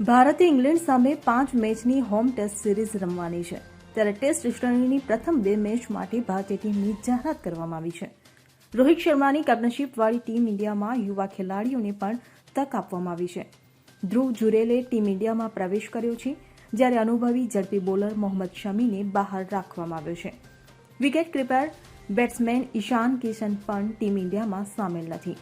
ભારતે ઇંગ્લેન્ડ સામે પાંચ મેચની હોમ ટેસ્ટ સિરીઝ રમવાની છે. ત્યારે ટેસ્ટ શ્રેણીની પ્રથમ બે મેચ માટે ભારતીય ટીમની જાહેરાત કરવામાં આવી છે. રોહિત શર્માની કેપ્ટનશીપવાળી ટીમ ઇન્ડિયામાં યુવા ખેલાડીઓને પણ તક આપવામાં આવી છે. ધ્રુવ જુરેલે ટીમ ઇન્ડિયામાં પ્રવેશ કર્યો છે, જ્યારે અનુભવી ઝડપી બોલર મોહમ્મદ શમીને બહાર રાખવામાં આવ્યો છે. Wicket keeper batsman Ishan Kishan પણ ટીમ ઇન્ડિયામાં સામેલ નથી.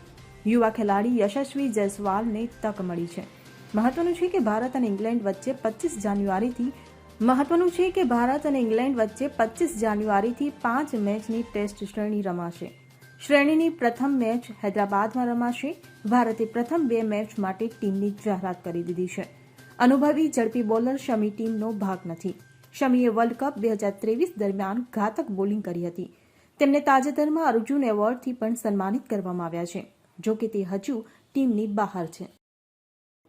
યુવા ખેલાડી યશસ્વી જયસ્વાલને તક મળી છે. મહત્વનું છે કે ભારત અને ઇંગ્લેન્ડ વચ્ચે પચીસ જાન્યુઆરીથી મહત્વનું છે કે ભારત અને ઇંગ્લેન્ડ વચ્ચે પચીસ જાન્યુઆરીથી પાંચ મેચની ટેસ્ટ શ્રેણી રમાશે. શ્રેણીની પ્રથમ મેચ હૈદરાબાદમાં રમાશે. ભારતે પ્રથમ બે મેચ માટે ટીમની જાહેરાત કરી દીધી છે. અનુભવી, ઝડપી બોલર શમી ટીમનો ભાગ નથી. શમીએ વર્લ્ડ કપ બે હજાર ત્રેવીસ દરમિયાન ઘાતક બોલિંગ કરી હતી. તેમને તાજેતરમાં અર્જુન એવોર્ડથી પણ સન્માનિત કરવામાં આવ્યા છે. જો કે તે હજુ ટીમની બહાર છે.